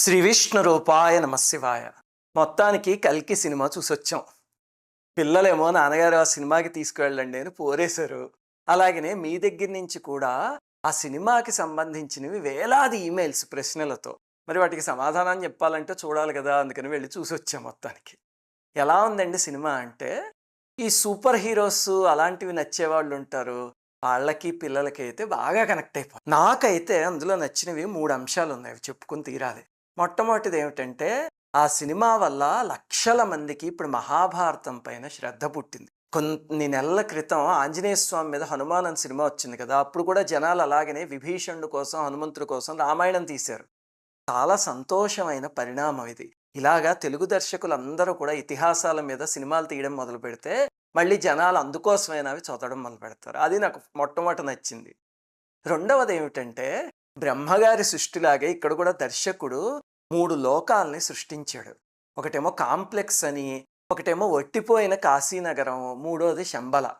శ్రీ విష్ణు రూపాయ నమశివాయ మొత్తానికి కల్కి సినిమా చూసొచ్చాం. పిల్లలేమో నాన్నగారు ఆ సినిమాకి తీసుకువెళ్ళండి అని పోరేశారు. అలాగనే మీ దగ్గర నుంచి కూడా ఆ సినిమాకి సంబంధించినవి వేలాది ఈమెయిల్స్ ప్రశ్నలతో. మరి వాటికి సమాధానం చెప్పాలంటే చూడాలి కదా అందుకని వెళ్ళి చూసొచ్చాం మొత్తానికి. ఎలా ఉందండి సినిమా అంటే ఈ సూపర్ హీరోస్ అలాంటివి నచ్చేవాళ్ళు ఉంటారు. వాళ్ళకి పిల్లలకి అయితే బాగా కనెక్ట్ అయిపోయి నాకైతే అందులో నచ్చినవి మూడు అంశాలు ఉన్నాయి అవి చెప్పుకుని తీరాలి. మొట్టమొదటిది ఏమిటంటే ఆ సినిమా వల్ల లక్షల మందికి ఇప్పుడు మహాభారతం పైన శ్రద్ధ పుట్టింది. కొన్ని నెలల క్రితం ఆంజనేయ స్వామి మీద హనుమాన్ అని సినిమా వచ్చింది కదా అప్పుడు కూడా జనాలు అలాగనే విభీషణుడు కోసం హనుమంతుడి కోసం రామాయణం తీశారు. చాలా సంతోషమైన పరిణామం ఇది. ఇలాగా తెలుగు దర్శకులందరూ కూడా ఇతిహాసాల మీద సినిమాలు తీయడం మొదలు పెడితే మళ్ళీ జనాలు అందుకోసమైనా అవి చదవడం మొదలు పెడతారు. అది నాకు మొట్టమొదటి నచ్చింది. రెండవది ఏమిటంటే బ్రహ్మగారి సృష్టిలాగే ఇక్కడ కూడా దర్శకుడు మూడు లోకాలని సృష్టించాడు. ఒకటేమో కాంప్లెక్స్ అని ఒకటేమో ఒట్టిపోయిన కాశీనగరం మూడోది శంబల.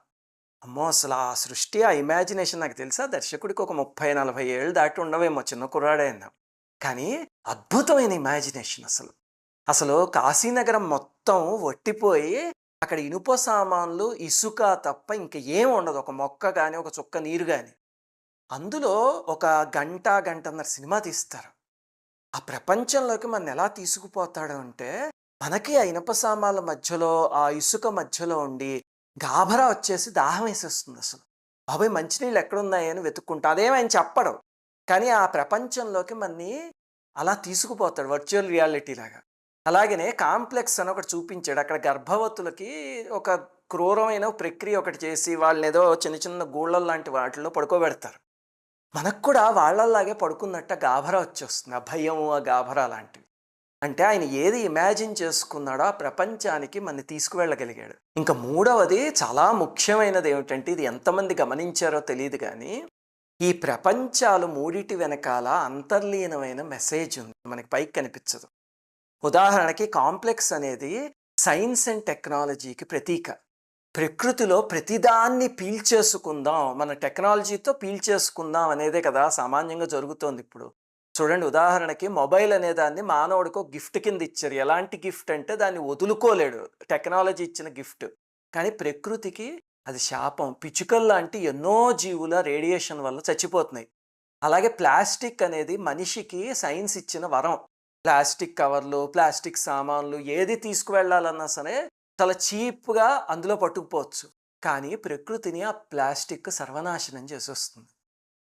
అమ్మో అసలు ఆ సృష్టి ఆ ఇమాజినేషన్ నాకు తెలుసా? దర్శకుడికి ఒక ముప్పై నలభై ఏళ్ళు దాటి ఉండవేమో చిన్న కుర్రాడే కానీ అద్భుతమైన ఇమాజినేషన్ అసలు. అసలు కాశీనగరం మొత్తం ఒట్టిపోయి అక్కడ ఇనుప సామాన్లు ఇసుక తప్ప ఇంక ఏం ఉండదు. ఒక మొక్క కానీ ఒక చుక్క నీరు కానీ అందులో ఒక గంట గంటన్నర సినిమా తీస్తారు. ఆ ప్రపంచంలోకి మనం ఎలా తీసుకుపోతాడు అంటే మనకి ఆ ఇనప సామాన్ల మధ్యలో ఆ ఇసుక మధ్యలో ఉండి గాభరా వచ్చేసి దాహం వేసేస్తుంది అసలు. బాబాయ్! మంచినీళ్ళు ఎక్కడున్నాయి అని వెతుక్కుంటా. అదేం ఆయన చెప్పడం. కానీ ఆ ప్రపంచంలోకి మన్ని అలా తీసుకుపోతాడు వర్చువల్ రియాలిటీ లాగా. అలాగనే కాంప్లెక్స్ అని ఒకటి చూపించాడు. అక్కడ గర్భవతులకి ఒక క్రూరమైన ప్రక్రియ ఒకటి చేసి వాళ్ళని ఏదో చిన్న చిన్న గూళ్ళ లాంటి వాటిల్లో పడుకోబెడతారు. మనకు కూడా వాళ్ళలాగే పడుకున్నట్ట గాభరా వచ్చేస్తుంది. ఆ భయం ఆ గాభరా లాంటివి. అంటే ఆయన ఏది ఇమాజిన్ చేసుకున్నాడో ఆ ప్రపంచానికి మన తీసుకువెళ్ళగలిగాడు. ఇంకా మూడవది చాలా ముఖ్యమైనది ఏమిటంటే ఇది ఎంతమంది గమనించారో తెలియదు కానీ ఈ ప్రపంచాలు మూడిటి వెనకాల అంతర్లీనమైన మెసేజ్ ఉంది. మనకి పైకి కనిపించదు. ఉదాహరణకి కాంప్లెక్స్ అనేది సైన్స్ అండ్ టెక్నాలజీకి ప్రతీక. ప్రకృతిలో ప్రతిదాన్ని పీల్చేసుకుందాం మన టెక్నాలజీతో పీల్చేసుకుందాం అనేదే కదా సామాన్యంగా జరుగుతోంది ఇప్పుడు. చూడండి ఉదాహరణకి మొబైల్ అనే దాన్ని మానవుడికి గిఫ్ట్ కింద ఇచ్చారు. ఎలాంటి గిఫ్ట్ అంటే దాన్ని వదులుకోలేడు. టెక్నాలజీ ఇచ్చిన గిఫ్ట్. కానీ ప్రకృతికి అది శాపం. పిచుకల్ లాంటి ఎన్నో జీవుల రేడియేషన్ వల్ల చచ్చిపోతున్నాయి. అలాగే ప్లాస్టిక్ అనేది మనిషికి సైన్స్ ఇచ్చిన వరం. ప్లాస్టిక్ కవర్లు ప్లాస్టిక్ సామాన్లు ఏది తీసుకువెళ్ళాలన్నా సరే చాలా చీప్గా అందులో పట్టుకుపోవచ్చు. కానీ ప్రకృతిని ఆ ప్లాస్టిక్ సర్వనాశనం చేసేస్తుంది.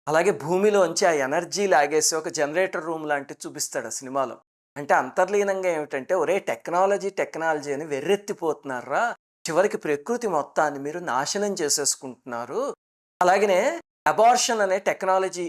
అలాగే భూమిలోంచి ఆ ఎనర్జీ లాగేసి ఒక జనరేటర్ రూమ్ లాంటివి చూపిస్తాడు ఆ సినిమాలో. అంటే అంతర్లీనంగా ఏమిటంటే ఒరే టెక్నాలజీ టెక్నాలజీ అని వెర్రెత్తిపోతున్నారా చివరికి ప్రకృతి మొత్తాన్ని మీరు నాశనం చేసేసుకుంటున్నారు. అలాగనే అబార్షన్ అనే టెక్నాలజీ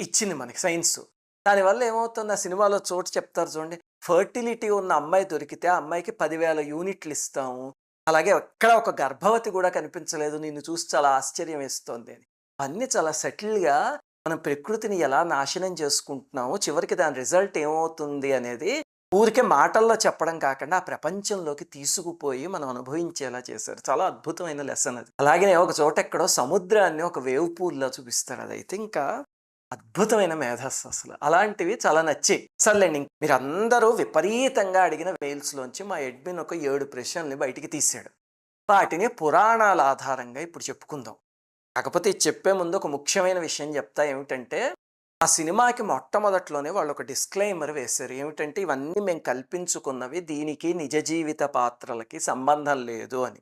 ఇచ్చింది మనకి సైన్స్. దానివల్ల ఏమవుతుంది? ఆ సినిమాలో చోటు చెప్తారు చూడండి. ఫర్టిలిటీ ఉన్న అమ్మాయి దొరికితే ఆ అమ్మాయికి పదివేల యూనిట్లు ఇస్తాము. అలాగే ఎక్కడ ఒక గర్భవతి కూడా కనిపించలేదు. నిన్ను చూసి చాలా ఆశ్చర్యం వేస్తోంది అని. అన్నీ చాలా సెటిల్గా మనం ప్రకృతిని ఎలా నాశనం చేసుకుంటున్నాము చివరికి దాని రిజల్ట్ ఏమవుతుంది అనేది ఊరికే మాటల్లో చెప్పడం కాకుండా ఆ ప్రపంచంలోకి తీసుకుపోయి మనం అనుభవించేలా చేశారు. చాలా అద్భుతమైన లెసన్ అది. అలాగే ఒక చోట ఎక్కడో సముద్రాన్ని ఒక వేవ్ పూల్లా చూపిస్తారు అయితే ఇంకా అద్భుతమైన మేధస్సు అసలు. అలాంటివి చాలా నచ్చాయి. సర్లేండి మీరు అందరూ విపరీతంగా అడిగిన వేల్స్లోంచి మా ఎడ్మిన్ ఒక ఏడు ప్రశ్నల్ని బయటికి తీశాడు వాటిని పురాణాల ఆధారంగా ఇప్పుడు చెప్పుకుందాం. కాకపోతే ఇది చెప్పే ముందు ఒక ముఖ్యమైన విషయం చెప్తా ఏమిటంటే ఆ సినిమాకి మొట్టమొదట్లోనే వాళ్ళు ఒక డిస్క్లైమర్ వేశారు. ఏమిటంటే ఇవన్నీ మేము కల్పించుకున్నవి దీనికి నిజ జీవిత పాత్రలకి సంబంధం లేదు అని.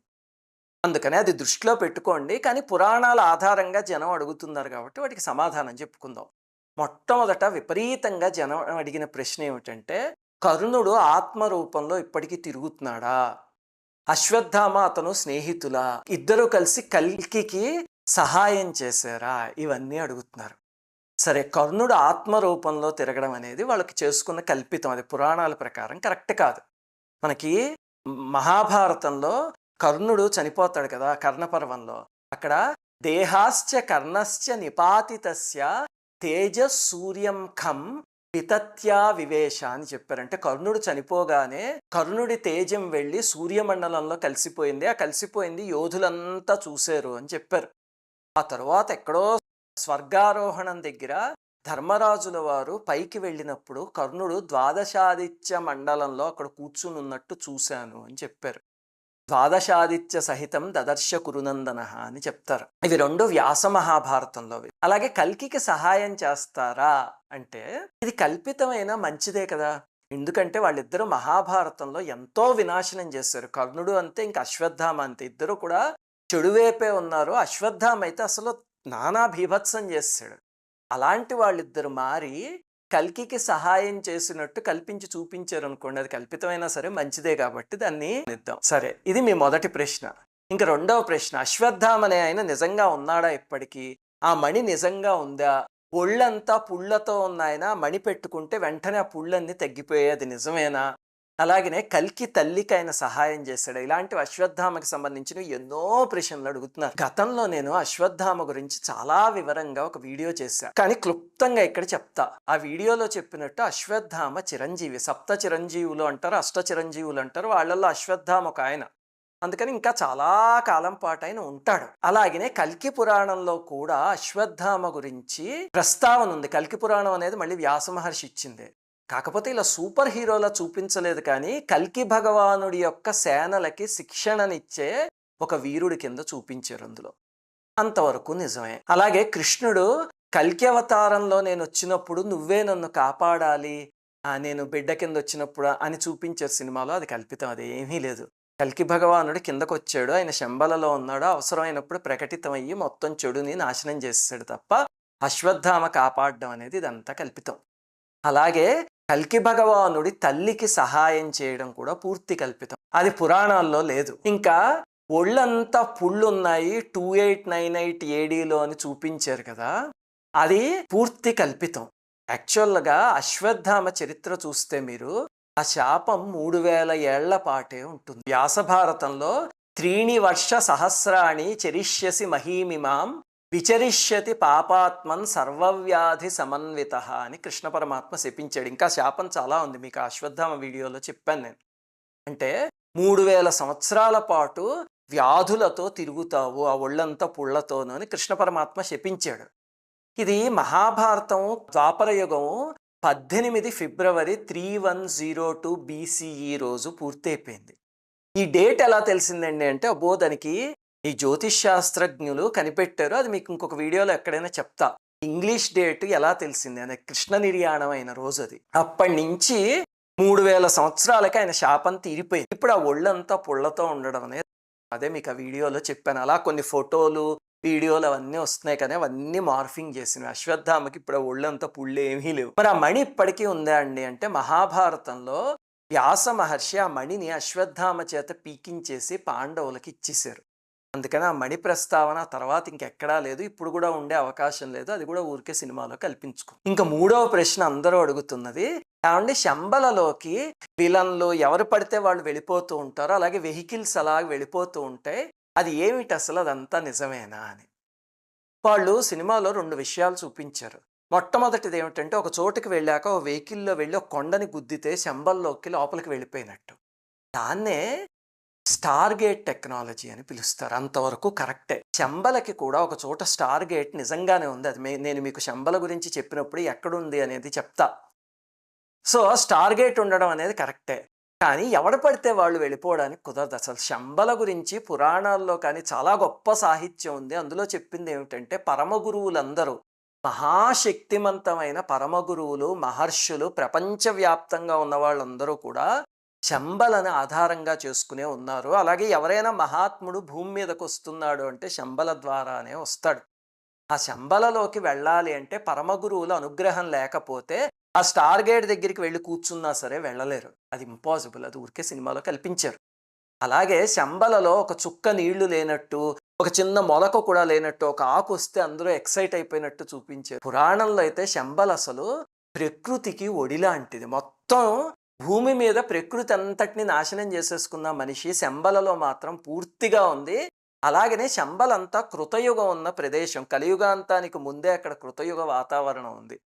అందుకని అది దృష్టిలో పెట్టుకోండి. కానీ పురాణాల ఆధారంగా జనం అడుగుతున్నారు కాబట్టి వాటికి సమాధానం చెప్పుకుందాం. మొట్టమొదట విపరీతంగా జనం అడిగిన ప్రశ్న ఏమిటంటే కర్ణుడు ఆత్మ రూపంలో ఇప్పటికీ తిరుగుతున్నాడా? అశ్వత్థామ అతను స్నేహితులా? ఇద్దరు కలిసి కల్కికి సహాయం చేశారా? ఇవన్నీ అడుగుతున్నారు. సరే కర్ణుడు ఆత్మ రూపంలో తిరగడం అనేది వాళ్ళకి చేసుకున్న కల్పితం. అది పురాణాల ప్రకారం కరెక్ట్ కాదు. మనకి మహాభారతంలో కర్ణుడు చనిపోతాడు కదా కర్ణపర్వంలో. అక్కడ దేహాశ్చ కర్ణశ్చ నిపాతితస్య తేజ సూర్యం ఖం పితత్యా వివేశ అని చెప్పారంటే కర్ణుడు చనిపోగానే కర్ణుడి తేజం వెళ్ళి సూర్యమండలంలో కలిసిపోయింది. ఆ కలిసిపోయింది యోధులంతా చూశారు అని చెప్పారు. ఆ తర్వాత ఎక్కడో స్వర్గారోహణం దగ్గర ధర్మరాజుల వారు పైకి వెళ్ళినప్పుడు కర్ణుడు ద్వాదశాదిత్య మండలంలో అక్కడ కూర్చుని ఉన్నట్టు చూశాను అని చెప్పారు. ద్వాదశాదిత్య సహితం దదర్శ కురునందన అని చెప్తారు. ఇవి రెండు వ్యాస మహాభారతంలోవి అలాగే కల్కికి సహాయం చేస్తారా అంటే ఇది కల్పితమైన మంచిదే కదా. ఎందుకంటే వాళ్ళిద్దరూ మహాభారతంలో ఎంతో వినాశనం చేశారు. కర్ణుడు అంతే ఇంకా అశ్వత్థామ అంతే. ఇద్దరు కూడా చెడువేపే ఉన్నారు. అశ్వత్థామ అయితే అసలు నానా భీభత్సం చేశాడు అలాంటి వాళ్ళిద్దరు మారి కల్కికి సహాయం చేసినట్టు కల్పించి చూపించారు అనుకోండి అది కల్పితమైనా సరే మంచిదే కాబట్టి దాన్ని ఇద్దాం సరే ఇది మీ మొదటి ప్రశ్న. ఇంకా రెండవ ప్రశ్న అశ్వత్థామ అనే ఆయన నిజంగా ఉన్నాడా ఇప్పటికీ? ఆ మణి నిజంగా ఉందా? ఒళ్ళంతా పుళ్ళతో ఉన్న ఆయన మణి పెట్టుకుంటే వెంటనే ఆ పుళ్ళన్నీ తగ్గిపోయేది నిజమేనా? అలాగనే కల్కి తల్లికి ఆయన సహాయం చేశాడు. ఇలాంటివి అశ్వత్థామకి సంబంధించిన ఎన్నో ప్రశ్నలు అడుగుతున్నారు. గతంలో నేను అశ్వత్థామ గురించి చాలా వివరంగా ఒక వీడియో చేశాను కానీ క్లుప్తంగా ఇక్కడ చెప్తా. ఆ వీడియోలో చెప్పినట్టు అశ్వత్థామ చిరంజీవి సప్త చిరంజీవులు అంటారు అష్ట చిరంజీవులు అంటారు వాళ్ళల్లో అశ్వత్థామ ఒక ఆయన. అందుకని ఇంకా చాలా కాలం పాటు ఆయన ఉంటాడు. అలాగనే కల్కి పురాణంలో కూడా అశ్వత్థామ గురించి ప్రస్తావన ఉంది. కల్కి పురాణం అనేది మళ్ళీ వ్యాస మహర్షి ఇచ్చింది. కాకపోతే ఇలా సూపర్ హీరోలా చూపించలేదు కానీ కల్కి భగవానుడి యొక్క సేనలకి శిక్షణనిచ్చే ఒక వీరుడి కింద చూపించారు అందులో. అంతవరకు నిజమే. అలాగే కృష్ణుడు కల్కి అవతారంలో నేను వచ్చినప్పుడు నువ్వే నన్ను కాపాడాలి ఆ, నేను బిడ్డ కింద వచ్చినప్పుడు అని చూపించారు సినిమాలో అది కల్పితం అది ఏమీ లేదు. కల్కి భగవానుడు కిందకు వచ్చాడు ఆయన శంబలలో ఉన్నాడు అవసరమైనప్పుడు ప్రకటితమయ్యి మొత్తం చెడుని నాశనం చేసాడు తప్ప అశ్వత్థామ కాపాడడం అనేది ఇదంతా కల్పితం. అలాగే కల్కి భగవానుడి తల్లికి సహాయం చేయడం కూడా పూర్తి కల్పితం. అది పురాణాల్లో లేదు. ఇంకా ఒళ్ళంతా పుళ్ళున్నాయి టూ ఎయిట్ నైన్ ఎయిట్ ఏడీలో అని చూపించారు కదా. అది పూర్తి కల్పితం. యాక్చువల్గా అశ్వత్థామ చరిత్ర చూస్తే మీరు ఆ శాపం మూడు వేల ఏళ్ళ పాటే ఉంటుంది. వ్యాస భారతంలో త్రీణి వర్ష సహస్రాణి చరిష్యసి మహీమిమాం విచరిష్యతి పాపాత్మన్ సర్వవ్యాధి సమన్విత అని కృష్ణ పరమాత్మ శపించాడు. ఇంకా శాపం చాలా ఉంది. మీకు అశ్వత్థామ వీడియోలో చెప్పాను నేను. అంటే మూడు వేల సంవత్సరాల పాటు వ్యాధులతో తిరుగుతావు ఆ ఒళ్ళంతా పుళ్ళతోనూ అని కృష్ణ పరమాత్మ శపించాడు. ఇది మహాభారతం ద్వాపరయుగం పద్దెనిమిది February three one zero two BCE రోజు పూర్తయిపోయింది. ఈ డేట్ ఎలా తెలిసిందండి అంటే అబ్బో దానికి ఈ జ్యోతిష్ శాస్త్రజ్ఞులు కనిపెట్టారు. అది మీకు ఇంకొక వీడియోలో ఎక్కడైనా చెప్తా. ఇంగ్లీష్ డేట్ ఎలా తెలిసింది? అనే కృష్ణ నిర్యాణం అయిన రోజు అది. అప్పటి నుంచి మూడు వేల సంవత్సరాలకి ఆయన శాపం తీరిపోయింది. ఇప్పుడు ఆ ఒళ్ళంతా పుళ్ళతో ఉండడం అనేది అదే మీకు ఆ వీడియోలో చెప్పాను. అలా కొన్ని ఫోటోలు వీడియోలు అవన్నీ వస్తున్నాయి కానీ అవన్నీ మార్ఫింగ్ చేసినవి. అశ్వత్థామకి ఇప్పుడు ఒళ్ళంతా పుళ్ళు ఏమీ లేవు. మరి ఆ మణి ఇప్పటికీ ఉందా అండి అంటే మహాభారతంలో వ్యాస మహర్షి ఆ మణిని అశ్వత్థామ చేత పీకించేసి పాండవులకి ఇచ్చేశారు. అందుకని ఆ మణి ప్రస్తావన తర్వాత ఇంకెక్కడా లేదు ఇప్పుడు కూడా ఉండే అవకాశం లేదు అది కూడా ఊరికే సినిమాలో కల్పించుకో. ఇంకా మూడవ ప్రశ్న అందరూ అడుగుతున్నది ఏమండి శంబలలోకి విలన్లు ఎవరు పడితే వాళ్ళు వెళ్ళిపోతూ ఉంటారో అలాగే వెహికల్స్ అలా వెళ్ళిపోతూ ఉంటాయి అది ఏమిటి అసలు అదంతా నిజమేనా అని. వాళ్ళు సినిమాలో రెండు విషయాలు చూపించారు. మొట్టమొదటిది ఏమిటంటే ఒక చోటుకి వెళ్ళాక ఒక వెహికల్లో వెళ్ళి ఒక కొండని గుద్దితే శంబల్లోకి లోపలికి వెళ్ళిపోయినట్టు. దాన్నే స్టార్ గేట్ టెక్నాలజీ అని పిలుస్తారు. అంతవరకు కరెక్టే. శంబలకి కూడా ఒక చోట స్టార్ గేట్ నిజంగానే ఉంది. అది నేను మీకు శంబల గురించి చెప్పినప్పుడు ఎక్కడుంది అనేది చెప్తా. సో స్టార్ గేట్ ఉండడం అనేది కరెక్టే. కానీ ఎవడు పడితే వాళ్ళు వెళ్ళిపోవడానికి కుదరదు. అసలు శంబల గురించి పురాణాల్లో కానీ చాలా గొప్ప సాహిత్యం ఉంది. అందులో చెప్పింది ఏమిటంటే పరమ గురువులందరూ మహాశక్తిమంతమైన పరమ గురువులు మహర్షులు ప్రపంచవ్యాప్తంగా ఉన్న వాళ్ళందరూ కూడా శంబలను ఆధారంగా చేసుకునే ఉన్నారు. అలాగే ఎవరైనా మహాత్ముడు భూమి మీదకు వస్తున్నాడు అంటే శంబల ద్వారానే వస్తాడు. ఆ శంబలలోకి వెళ్ళాలి అంటే పరమ గురువుల అనుగ్రహం లేకపోతే ఆ స్టార్ గేట్ దగ్గరికి వెళ్ళి కూర్చున్నా సరే వెళ్ళలేరు. అది ఇంపాసిబుల్. అది ఊరికే సినిమాలో కల్పించారు. అలాగే శంబలలో ఒక చుక్క నీళ్ళు లేనట్టు ఒక చిన్న మొలక కూడా లేనట్టు ఒక ఆకు వస్తే అందరూ ఎక్సైట్ అయిపోయినట్టు చూపించారు. పురాణంలో అయితే శంబల అసలు ప్రకృతికి ఒడి లాంటిది మొత్తం భూమి మీద ప్రకృతి అంతటిని నాశనం చేసేసుకున్న మనిషి శంబలలో మాత్రం పూర్తిగా ఉంది. అలాగనే శంబలంతా కృతయుగం ఉన్న ప్రదేశం. కలియుగాంతానికి ముందే అక్కడ కృతయుగ వాతావరణం ఉంది.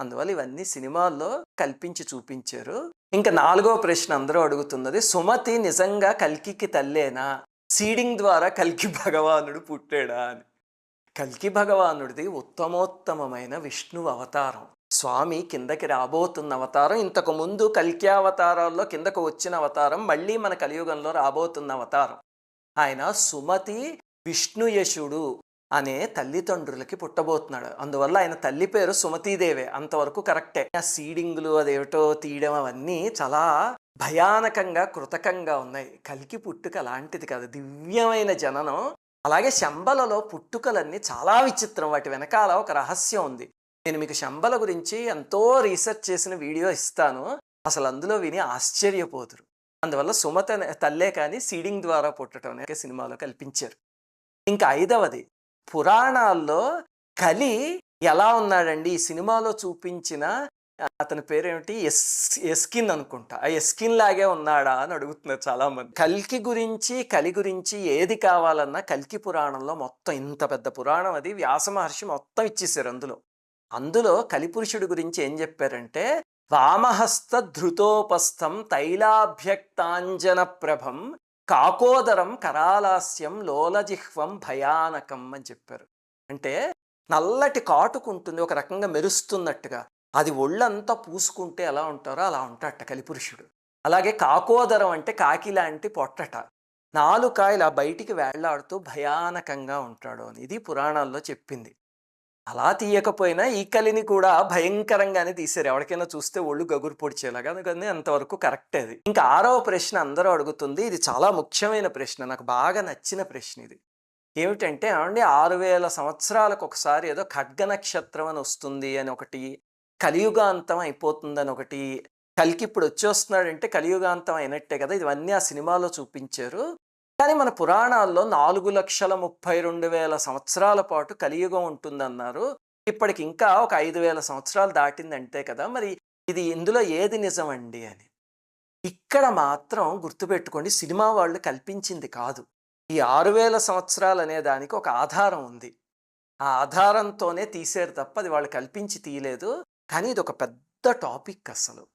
అందువల్ల ఇవన్నీ సినిమాల్లో కల్పించి చూపించారు. ఇంకా నాలుగో ప్రశ్న అందరూ అడుగుతున్నది సుమతి నిజంగా కల్కికి తల్లేనా? సీడింగ్ ద్వారా కల్కి భగవానుడు పుట్టాడా అని. కల్కి భగవానుడిది ఉత్తమోత్తమమైన విష్ణు అవతారం. స్వామి కిందకి రాబోతున్న అవతారం ఇంతకు ముందు కల్కి అవతారాల్లో కిందకు వచ్చిన అవతారం మళ్ళీ మన కలియుగంలో రాబోతున్న అవతారం. ఆయన సుమతి విష్ణుయశుడు అనే తల్లిదండ్రులకి పుట్టబోతున్నాడు. అందువల్ల ఆయన తల్లి పేరు సుమతీదేవే అంతవరకు కరెక్టే. ఆ సీడింగ్లు అదేమిటో తీయడం అవన్నీ చాలా భయానకంగా కృతకంగా ఉన్నాయి. కలికి పుట్టుక అలాంటిది కాదు దివ్యమైన జననం. అలాగే శంబలలో పుట్టుకలన్నీ చాలా విచిత్రం వాటి వెనకాల ఒక రహస్యం ఉంది. నేను మీకు శంబల గురించి ఎంతో రీసెర్చ్ చేసిన వీడియో ఇస్తాను. అసలు అందులో విని ఆశ్చర్యపోతురు. అందువల్ల సుమత తల్లే కానీ సీడింగ్ ద్వారా పుట్టడం అనే సినిమాలో కల్పించారు. ఇంకా ఐదవది పురాణాల్లో కలి ఎలా ఉన్నాడండి? ఈ సినిమాలో చూపించిన అతని పేరేమిటి? ఎస్ ఎస్కిన్ అనుకుంటా. ఆ ఎస్కిన్ లాగే ఉన్నాడా అని అడుగుతున్నారు చాలా మంది కల్కి గురించి కలి గురించి ఏది కావాలన్నా కల్కి పురాణంలో మొత్తం ఇంత పెద్ద పురాణం అది. వ్యాస మహర్షి మొత్తం ఇచ్చేసారు అందులో. అందులో కలిపురుషుడి గురించి ఏం చెప్పారంటే వామహస్త ధృతోపస్థం తైలాభ్యక్తాంజన ప్రభం కాకోదరం కరాలాస్యం లోలజిహ్వం భయానకం అని చెప్పారు. అంటే నల్లటి కాటుకుంటుంది ఒక రకంగా మెరుస్తున్నట్టుగా. అది ఒళ్ళంతా పూసుకుంటే ఎలా ఉంటారో అలా ఉంటాడట కలిపురుషుడు. అలాగే కాకోదరం అంటే కాకి లాంటి పొట్టట. నాలుక ఇలా బయటికి వేళ్ళాడుతూ భయానకంగా ఉంటాడు అని ఇది పురాణాల్లో చెప్పింది. అలా తీయకపోయినా ఈ కలిని కూడా భయంకరంగానే తీశారు. ఎవరికైనా చూస్తే ఒళ్ళు గగురు పొడిచేలాగా అందుకని అంతవరకు కరెక్ట్ అది. ఇంకా ఆరవ ప్రశ్న అందరూ అడుగుతుంది. ఇది చాలా ముఖ్యమైన ప్రశ్న. నాకు బాగా నచ్చిన ప్రశ్న ఇది. ఏమిటంటే ఏమండి ఆరు వేల సంవత్సరాలకు ఒకసారి ఏదో ఖడ్గ నక్షత్రం అని వస్తుంది అని ఒకటి కలియుగాంతం అయిపోతుందని ఒకటి కలికి ఇప్పుడు వచ్చేస్తున్నాడంటే కలియుగాంతం అయినట్టే కదా. ఇవన్నీ ఆ సినిమాలో చూపించారు. కానీ మన పురాణాల్లో నాలుగు లక్షల ముప్పై రెండు వేల సంవత్సరాల పాటు కలియుగం ఉంటుందన్నారు. ఇప్పటికి ఇంకా ఒక ఐదు వేల సంవత్సరాలు దాటిందంటే కదా మరి ఇది ఇందులో ఏది నిజమండి అని. ఇక్కడ మాత్రం గుర్తుపెట్టుకోండి సినిమా వాళ్ళు కల్పించింది కాదు. ఈ ఆరు వేల సంవత్సరాలు అనే దానికి ఒక ఆధారం ఉంది. ఆ ఆధారంతోనే తీసేరు తప్ప అది వాళ్ళు కల్పించి తీయలేదు. కానీ ఇది ఒక పెద్ద టాపిక్ అసలు.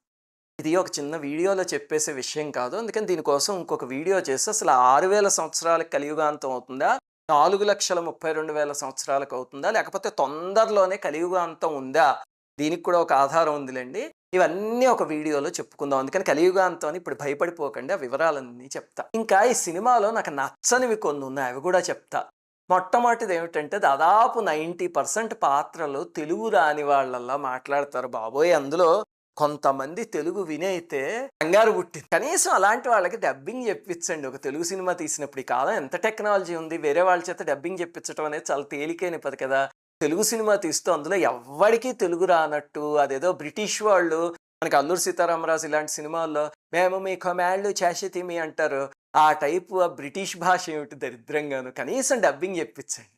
ఇది ఒక చిన్న వీడియోలో చెప్పేసే విషయం కాదు. అందుకని దీనికోసం ఇంకొక వీడియో చేసి అసలు ఆరు వేల సంవత్సరాలకు కలియుగాంతం అవుతుందా? నాలుగు లక్షల ముప్పై రెండు వేల సంవత్సరాలకు అవుతుందా? లేకపోతే తొందరలోనే కలియుగాంతం ఉందా? దీనికి కూడా ఒక ఆధారం ఉందిలేండి. ఇవన్నీ ఒక వీడియోలో చెప్పుకుందాం. అందుకని కలియుగాంతం అని ఇప్పుడు భయపడిపోకండి. ఆ వివరాలన్నీ చెప్తా. ఇంకా ఈ సినిమాలో నాకు నచ్చనివి కొన్ని ఉన్నాయి. అవి కూడా చెప్తా. మొట్టమొదటిది ఏమిటంటే దాదాపు నైంటీ పర్సెంట్ పాత్రలు తెలుగు రాని వాళ్ళల్లా మాట్లాడతారు బాబోయ్. అందులో కొంతమంది తెలుగు వినైతే కంగారు పుట్టింది కనీసం అలాంటి వాళ్ళకి డబ్బింగ్ చెప్పించండి. ఒక తెలుగు సినిమా తీసినప్పుడు ఈ కాలం ఎంత టెక్నాలజీ ఉంది వేరే వాళ్ళ చేత డబ్బింగ్ చెప్పించడం అనేది చాలా తేలికైన పది కదా. తెలుగు సినిమా తీస్తూ అందులో ఎవ్వడికి తెలుగు రానట్టు అదేదో బ్రిటిష్ వాళ్ళు మనకి అల్లూరు సీతారామరాజు ఇలాంటి సినిమాల్లో మేము మీ కమాండ్లు చేసేతిమి అంటారు. ఆ టైపు ఆ బ్రిటిష్ భాష ఏమిటి దరిద్రంగాను కనీసం డబ్బింగ్ చెప్పించండి.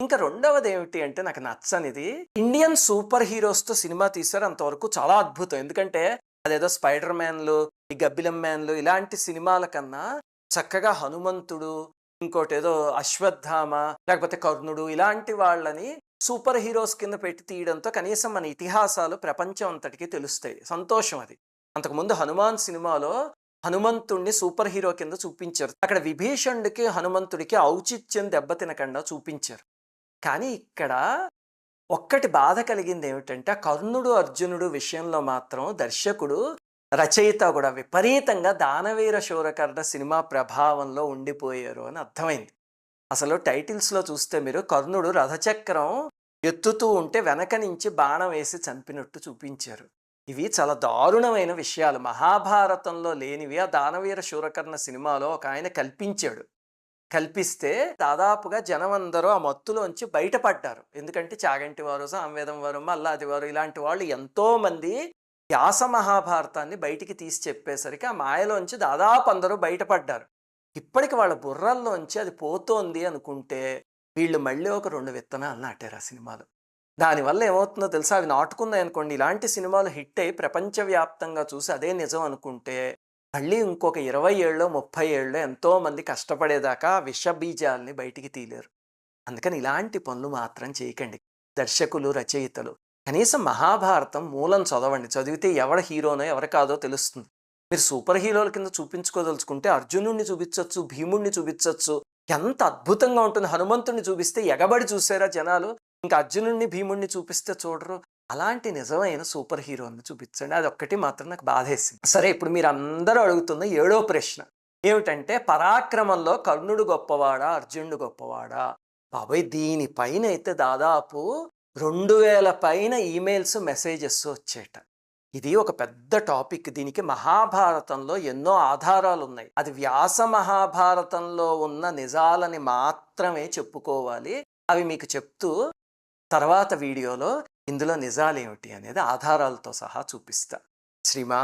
ఇంకా రెండవది ఏమిటి అంటే నాకు నచ్చనిది ఇండియన్ సూపర్ హీరోస్తో సినిమా తీశారు అంతవరకు చాలా అద్భుతం. ఎందుకంటే అదేదో స్పైడర్ మ్యాన్లు ఈ గబ్బిలం మ్యాన్లు ఇలాంటి సినిమాల కన్నా చక్కగా హనుమంతుడు ఇంకోటి ఏదో అశ్వత్థామ లేకపోతే కర్ణుడు ఇలాంటి వాళ్ళని సూపర్ హీరోస్ కింద పెట్టి తీయడంతో కనీసం మన ఇతిహాసాలు ప్రపంచం అంతటికి తెలుస్తాయి. సంతోషం అది. అంతకుముందు హనుమాన్ సినిమాలో హనుమంతుడిని సూపర్ హీరో కింద చూపించారు. అక్కడ విభీషణుడికి హనుమంతుడికి ఔచిత్యం దెబ్బతినకుండా చూపించారు. కానీ ఇక్కడ ఒక్కటి బాధ కలిగింది ఏమిటంటే కర్ణుడు అర్జునుడు విషయంలో మాత్రం దర్శకుడు రచయిత కూడా విపరీతంగా దానవీర శూరకర్ణ సినిమా ప్రభావంలో ఉండిపోయారు అని అర్థమైంది. అసలు టైటిల్స్లో చూస్తే మీరు కర్ణుడు రథచక్రం ఎత్తుతూ ఉంటే వెనక నుంచి బాణం వేసి చంపినట్టు చూపించారు. ఇవి చాలా దారుణమైన విషయాలు. మహాభారతంలో లేనివి ఆ దానవీర శూరకర్ణ సినిమాలో ఒక ఆయన కల్పించాడు. కల్పిస్తే దాదాపుగా జనం అందరూ ఆ మత్తులోంచి బయటపడ్డారు. ఎందుకంటే చాగంటి వారు సాంవేదం వారు మల్లాది వారు ఇలాంటి వాళ్ళు ఎంతోమంది వ్యాస మహాభారతాన్ని బయటికి తీసి చెప్పేసరికి ఆ మాయలోంచి దాదాపు అందరూ బయటపడ్డారు. ఇప్పటికి వాళ్ళ బుర్రల్లోంచి అది పోతోంది అనుకుంటే వీళ్ళు మళ్ళీ ఒక రెండు విత్తనాలు నాటారు ఆ సినిమాలు. దానివల్ల ఏమవుతుందో తెలుసా? అవి నాటుకున్నాయి అనుకోండి ఇలాంటి సినిమాలు హిట్ అయ్యి ప్రపంచవ్యాప్తంగా చూసి అదే నిజం అనుకుంటే మళ్ళీ ఇంకొక ఇరవై ఏళ్ళలో ముప్పై ఏళ్ళలో ఎంతోమంది కష్టపడేదాకా విష బీజాలని బయటికి తీలేరు. అందుకని ఇలాంటి పనులు మాత్రం చేయకండి. దర్శకులు రచయితలు కనీసం మహాభారతం మూలం చదవండి. చదివితే ఎవడ హీరోనో ఎవరు కాదో తెలుస్తుంది. మీరు సూపర్ హీరోల కింద చూపించుకోదలుచుకుంటే అర్జునుడిని చూపించవచ్చు భీముడిని చూపించవచ్చు ఎంత అద్భుతంగా ఉంటుంది. హనుమంతుడిని చూపిస్తే ఎగబడి చూసారా జనాలు? ఇంకా అర్జునుడిని భీముడిని చూపిస్తే చూడరు. అలాంటి నిజమైన సూపర్ హీరోని చూపించండి. అది ఒక్కటి మాత్రం నాకు బాధేసింది. సరే ఇప్పుడు మీరు అందరూ అడుగుతున్న ఏడో ప్రశ్న. ఏమిటంటే పరాక్రమంలో కర్ణుడు గొప్పవాడా అర్జునుడు గొప్పవాడా? బాబాయ్ దీనిపైన అయితే దాదాపు రెండు వేల పైన ఈమెయిల్స్ మెసేజెస్ వచ్చేట. ఇది ఒక పెద్ద టాపిక్. దీనికి మహాభారతంలో ఎన్నో ఆధారాలు ఉన్నాయి అది వ్యాస మహాభారతంలో ఉన్న నిజాలని మాత్రమే చెప్పుకోవాలి. అవి మీకు చెప్తూ తర్వాత వీడియోలో ఇందులో నిజాలేమిటి అనేది ఆధారాలతో సహా చూపిస్తా. శ్రీమాత్